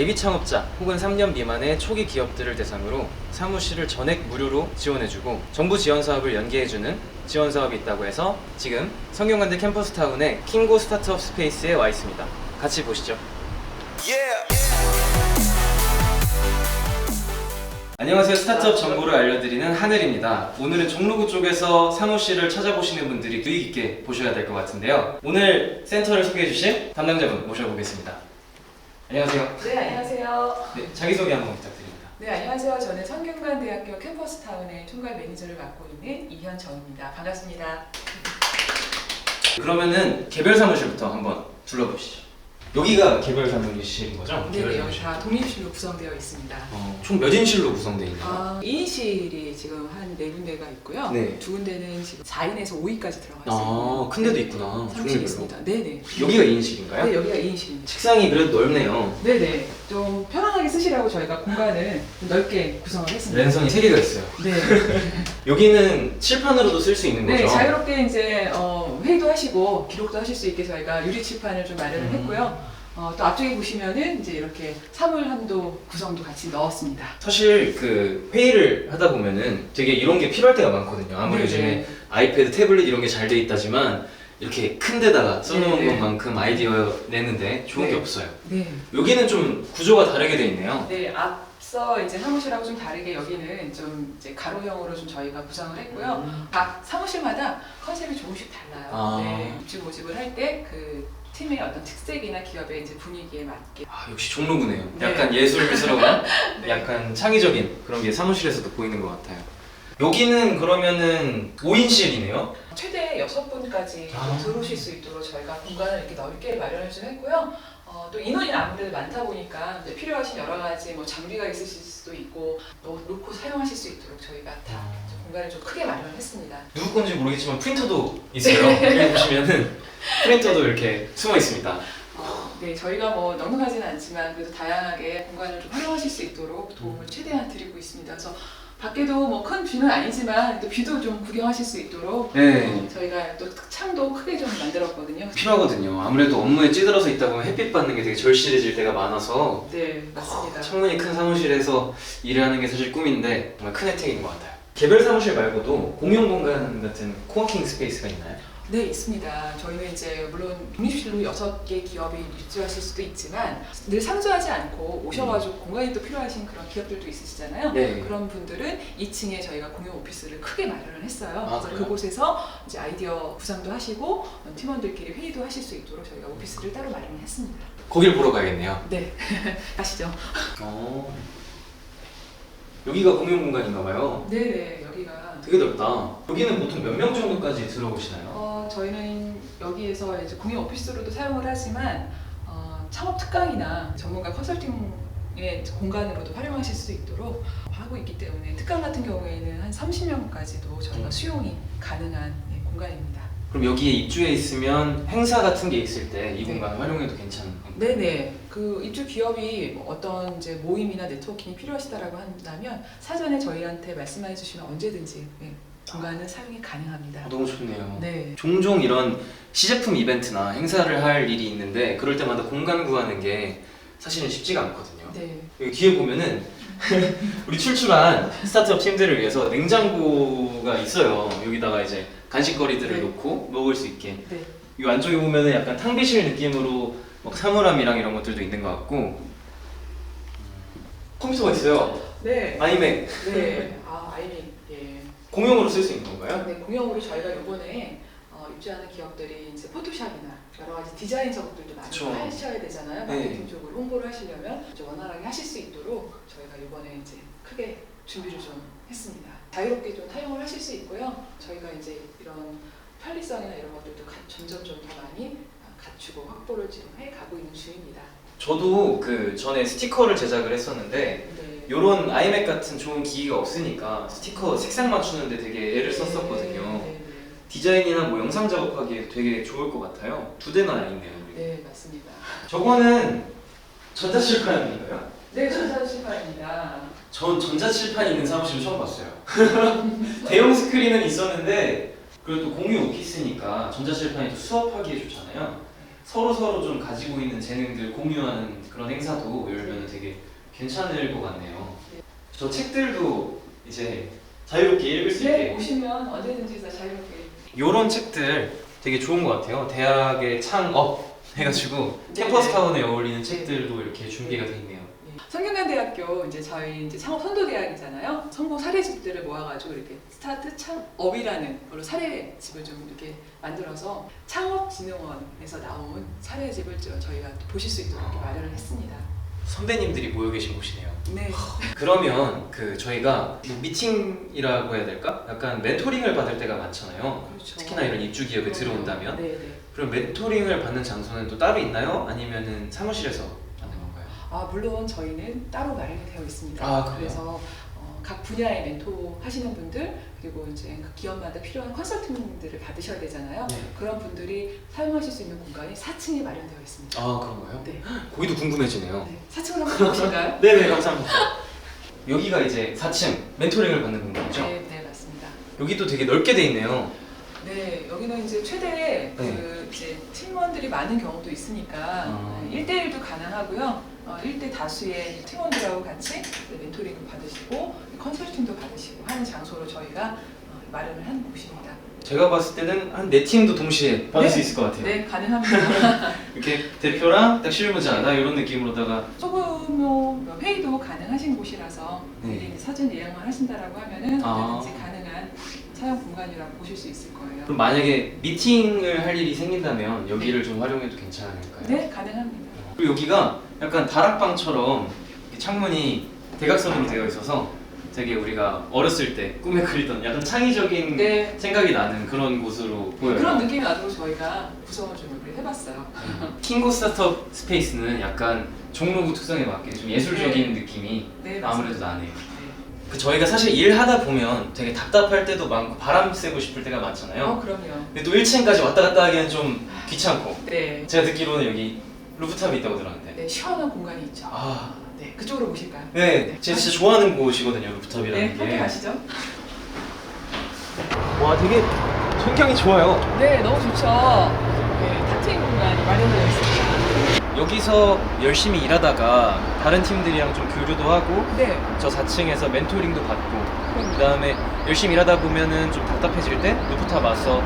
예비 창업자 혹은 3년 미만의 초기 기업들을 대상으로 사무실을 전액 무료로 지원해주고 정부 지원 사업을 연계해주는 지원 사업이 있다고 해서 지금 성균관대 캠퍼스타운의 킹고 스타트업 스페이스에 와 있습니다. 같이 보시죠. 안녕하세요. 스타트업 정보를 알려드리는 하늘입니다. 오늘은 종로구 쪽에서 사무실을 찾아보시는 분들이 유익 있게 보셔야 될 것 같은데요. 오늘 센터를 소개해 주실 담당자분 모셔보겠습니다. 안녕하세요. 네, 안녕하세요. 네, 자기소개 한번 부탁드립니다. 네, 안녕하세요. 저는 성균관대학교 캠퍼스타운의 총괄 매니저를 맡고 있는 이현정입니다. 반갑습니다. 그러면은 개별 사무실부터 한번 둘러보시죠. 여기가 개별 사무실인 거죠? 네, 네, 여기 다 독립실로 구성되어 있습니다. 어, 총 몇 인실로 구성되어 있나요? 아, 2인실이 지금 한 네 군데가 있고요. 네. 두 군데는 지금 4인에서 5인까지 들어가 아, 있어요. 큰 데도 있구나. 사무실이. 있습니다. 네, 네. 여기가 2인실인가요? 네, 여기가 2인실입니다. 책상이 그래도 넓네요. 네, 네. 좀 편안하게 쓰시라고 저희가 공간을 좀 넓게 구성을 했습니다. 랜선이 3개가 있어요. 네. 여기는 칠판으로도 쓸 수 있는 거죠? 네, 자유롭게 이제 어, 회의도 하시고 기록도 하실 수 있게 저희가 유리 칠판을 좀 마련을 음. 했고요. 어, 또 앞쪽에 보시면은 이제 이렇게 사물함도 구성도 같이 넣었습니다. 사실 그 회의를 하다 보면은 되게 이런 게 필요할 때가 많거든요. 아무리 네, 요즘에 네. 아이패드, 태블릿 이런 게 잘 돼 있다지만 이렇게 큰 데다가 써놓은 네, 네. 것만큼 아이디어 내는데 좋은 게 네. 없어요. 네. 여기는 좀 구조가 다르게 돼 있네요. 네, 앞 서 이제 사무실하고 좀 다르게 여기는 좀 이제 가로형으로 좀 저희가 구성을 했고요. 각 사무실마다 컨셉이 조금씩 달라요. 아. 네, 입주 모집을 할 때 그 팀의 어떤 특색이나 기업의 이제 분위기에 맞게. 아, 역시 종로구네요. 네. 약간 예술스러운, 네. 약간 창의적인 그런 게 사무실에서도 보이는 것 같아요. 여기는 그러면은 5인실이네요. 최대 6분까지 아. 들어오실 수 있도록 저희가 공간을 이렇게 넓게 마련을 좀 했고요. 어, 또 인원이 아무래도 많다 보니까 이제 필요하신 여러 가지 뭐 장비가 있으실 수도 있고 또 놓고 사용하실 수 있도록 저희가 다좀 공간을 좀 크게 마련을 했습니다. 누구 건지 모르겠지만 프린터도 있어요. 여기 보시면은 프린터도 이렇게 숨어 있습니다. 어, 네, 저희가 뭐 넉넉하지는 않지만 그래도 다양하게 공간을 좀 활용하실 수 있도록 도움을 최대한 드리고 있습니다. 그래서 밖에도 뭐 큰 뷰는 아니지만 또 뷰도 좀 구경하실 수 있도록 네. 어, 저희가 또 창도 크게 좀 만들었거든요. 필요하거든요. 아무래도 업무에 찌들어서 있다 보면 햇빛 받는 게 되게 절실해질 때가 많아서 네, 맞습니다. 창문이 큰 사무실에서 일을 하는 게 사실 꿈인데 정말 큰 혜택인 것 같아요. 개별 사무실 말고도 공용 공간 같은 코워킹 스페이스가 있나요? 네, 있습니다. 저희는 이제 물론 독립실로 여섯 개 기업이 입주하실 수도 있지만 늘 상주하지 않고 오셔가지고 공간이 또 필요하신 그런 기업들도 있으시잖아요. 네. 그런 분들은 2층에 저희가 공용 오피스를 크게 마련을 했어요. 아, 그래서 그래요? 그곳에서 이제 아이디어 구상도 하시고 어, 팀원들끼리 회의도 하실 수 있도록 저희가 오피스를 따로 마련을 했습니다. 거길 보러 가야겠네요. 네, 가시죠. 어. 여기가 공용 공간인가 봐요. 네, 네, 여기가 되게 넓다. 여기는 보통 몇 명 정도까지 들어오시나요? 어, 저희는 여기에서 이제 공용 오피스로도 사용을 하지만 어, 창업 특강이나 전문가 컨설팅의 공간으로도 활용하실 수 있도록 하고 있기 때문에 특강 같은 경우에는 한 30명까지도 저희가 음. 수용이 가능한 네, 공간입니다. 그럼 여기에 입주해 있으면 행사 같은 게 있을 때이 네. 공간 활용해도 괜찮은 건가요? 네네. 그 입주 기업이 뭐 어떤 이제 모임이나 네트워킹이 필요하시다라고 한다면 사전에 저희한테 말씀해 주시면 언제든지 네, 공간은 사용이 가능합니다. 아, 너무 좋네요. 네. 종종 이런 시제품 이벤트나 행사를 할 일이 있는데 그럴 때마다 공간 구하는 게 사실은 쉽지가 않거든요. 네. 여기 뒤에 보면은 우리 출출한 스타트업 팀들을 위해서 냉장고가 있어요. 여기다가 이제 간식거리들을 네. 놓고 먹을 수 있게. 네. 이 안쪽에 보면은 약간 탕비실 느낌으로 막 사물함이랑 이런 것들도 있는 것 같고 컴퓨터가 있어요. 네. 아이맥 네. 아, 아이맥. 예. 공용으로 쓸 수 있는 건가요? 네, 공용으로 저희가 이번에 어, 입주하는 기업들이 이제 포토샵이나 여러 가지 디자인 작업들도 많이 그쵸. 하셔야 되잖아요. 네. 마케팅 쪽으로 홍보를 하시려면 좀 원활하게 하실 수 있도록 저희가 이번에 이제 크게 준비를 좀 했습니다. 자유롭게 좀 사용을 하실 수 있고요. 저희가 이제 이런 편리성이나 이런 것들도 가- 점점 좀 더 많이 갖추고 확보를 지금 해 가고 있는 중입니다. 저도 그 전에 스티커를 제작을 했었는데 네. 이런 아이맥 같은 좋은 기기가 없으니까 스티커 색상 맞추는데 되게 애를 썼었거든요. 네, 네, 디자인이나 뭐 영상 작업하기에 되게 좋을 것 같아요. 두 대나 있네요. 네. 네, 맞습니다. 저거는 전자칠판인가요? 네, 전자실판입니다. 전 전자칠판이 있는 사무실은 처음 봤어요. 대형 스크린은 있었는데 그래도 또 공유 오피스니까 전자칠판이 또 수업하기에 좋잖아요. 서로 서로 좀 가지고 있는 재능들 공유하는 그런 행사도 열면 되게 괜찮을 것 같네요. 네. 저 책들도 이제 자유롭게 읽을 수 네, 있게 오시면 언제든지 다 자유롭게. 이런 책들 되게 좋은 것 같아요. 대학의 창업 해가지고 네. 캠퍼스 타운에 어울리는 책들도 이렇게 준비가 돼 있네요. 예. 성균관대학교 이제 저희 이제 창업 선도 대학이잖아요. 성공 사례집들을 모아가지고 이렇게 스타트 창업이라는 걸로 사례집을 좀 이렇게 만들어서 창업진흥원에서 나온 사례집을 저- 저희가 또 보실 수 있도록 이렇게 마련을 했습니다. 선배님들이 모여 계신 곳이네요. 네. 그러면 그 저희가 뭐 미팅이라고 해야 될까? 약간 멘토링을 받을 때가 많잖아요. 그렇죠. 특히나 이런 입주 기업에 들어온다면 네, 네. 그럼 멘토링을 받는 장소는 또 따로 있나요? 아니면은 사무실에서? 아 물론 저희는 따로 마련이 되어 있습니다. 아? 그래서 어, 각 분야의 멘토 하시는 분들 그리고 이제 그 기업마다 필요한 컨설팅들을 받으셔야 되잖아요. 네. 그런 분들이 사용하실 수 있는 공간이 4층에 마련되어 있습니다. 아 그런가요? 네. 거기도 궁금해지네요. 네. 4층으로 한번 가보실까요? 네네 감사합니다. 여기가 이제 4층 멘토링을 받는 공간이죠? 네, 네 맞습니다. 여기도 되게 넓게 돼 있네요. 네, 여기는 이제 최대 그 이제 팀원들이 많은 경우도 있으니까 아. 네, 1대1도 가능하고요. 어, 1대 다수의 팀원들하고 같이 네, 멘토링도 받으시고 컨설팅도 받으시고 하는 장소로 저희가 어, 마련을 한 곳입니다. 제가 봤을 때는 한 네 팀도 동시에 받을 네. 수 있을 것 같아요. 네, 가능합니다. 이렇게 대표랑 딱 실무자 나 이런 느낌으로다가 소규모 뭐 회의도 가능하신 곳이라서 네. 사전 예약만 하신다라고 하면은 아. 언제든지 가능한 사용 공간이라고 보실 수 있을 거예요. 그럼 만약에 미팅을 할 일이 생긴다면 여기를 좀 활용해도 괜찮을까요? 네, 가능합니다. 그리고 여기가 약간 다락방처럼 창문이 대각선으로 되어 있어서 되게 우리가 어렸을 때 꿈에 그리던 약간 창의적인 네. 생각이 나는 그런 곳으로 보여요. 그런 느낌이 나도록 저희가 구성을 좀 해봤어요. 킹고 스타트업 스페이스는 약간 종로구 특성에 맞게 좀 예술적인 느낌이 네, 아무래도. 나네요. 네. 그 저희가 사실 일하다 보면 되게 답답할 때도 많고 바람 쐬고 싶을 때가 많잖아요. 어, 그럼요. 근데 또 1층까지 왔다 갔다 하기엔 좀 귀찮고 네. 제가 듣기로는 여기 루프탑이 있다고 들었는데 네, 시원한 공간이 있죠. 아, 네, 그쪽으로 보실까요? 네, 제가 진짜 좋아하는 곳이거든요 루프탑이라는 네, 게. 함께 가시죠. 와, 되게 전경이 좋아요. 네, 너무 좋죠. 네, 탁 트인 공간이 마련되어 있습니다. 여기서 열심히 일하다가 다른 팀들이랑 좀 교류도 하고 네, 저 4층에서 멘토링도 받고 그 다음에 열심히 일하다 보면은 좀 답답해질 때 루프탑 와서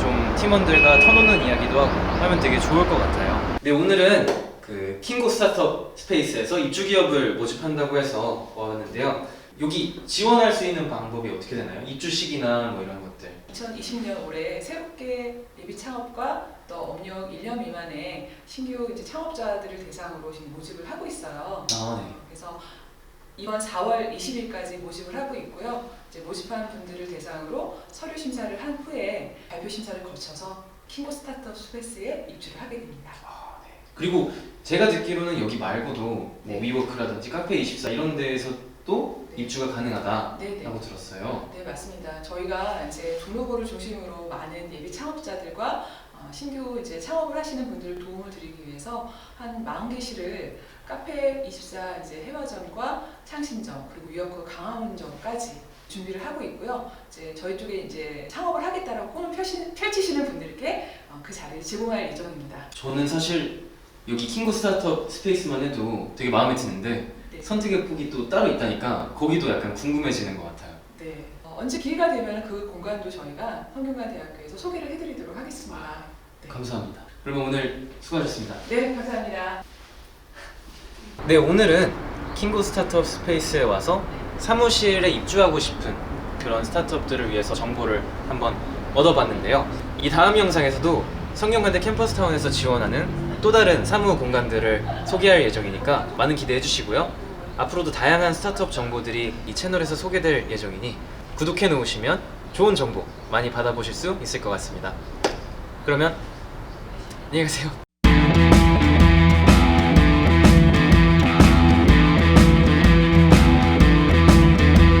좀 팀원들과 터놓는 이야기도 하고 하면 되게 좋을 것 같아요. 네 오늘은 그 킹고 스타트업 스페이스에서 입주 기업을 모집한다고 해서 와봤는데요. 여기 지원할 수 있는 방법이 어떻게 되나요? 입주 시기나 뭐 이런 것들. 2020년 올해 새롭게 예비 창업과 또 업력 1년 미만의 신규 이제 창업자들을 대상으로 지금 모집을 하고 있어요. 아 네. 그래서 이번 4월 20일까지 모집을 하고 있고요. 이제 모집한 분들을 대상으로 서류 심사를 한 후에 발표 심사를 거쳐서 킹고 스타트업 스페이스에 입주를 하게 됩니다. 그리고 제가 듣기로는 여기 말고도 뭐 네. 위워크라든지 카페24 이런 데에서도 네. 입주가 가능하다라고 네, 네. 들었어요. 네, 맞습니다. 저희가 이제 종로구를 중심으로 많은 예비 창업자들과 어, 신규 이제 창업을 하시는 분들 도움을 드리기 위해서 한 40개실을 카페 24 이제 해화점과 창신점 그리고 유역구 강화문점까지 준비를 하고 있고요. 이제 저희 쪽에 이제 창업을 하겠다라고 꿈을 펼치, 펼치시는 분들께 어, 그 자리를 제공할 예정입니다. 저는 사실 여기 킹고 스타트업 스페이스만 해도 되게 마음에 드는데 네. 선택의 폭이 또 따로 있다니까 거기도 약간 궁금해지는 것 같아요. 네. 어, 언제 기회가 되면 그 공간도 저희가 성균관대학교에서 소개를 해드리도록 하겠습니다. 네. 감사합니다. 그러면 오늘 수고하셨습니다. 네, 감사합니다. 네, 오늘은 킹고 스타트업 스페이스에 와서 사무실에 입주하고 싶은 그런 스타트업들을 위해서 정보를 한번 얻어봤는데요. 이 다음 영상에서도 성균관대 캠퍼스 타운에서 지원하는 또 다른 사무 공간들을 소개할 예정이니까 많은 기대해 주시고요. 앞으로도 다양한 스타트업 정보들이 이 채널에서 소개될 예정이니 구독해 놓으시면 좋은 정보 많이 받아보실 수 있을 것 같습니다. 그러면 안녕히 가세요.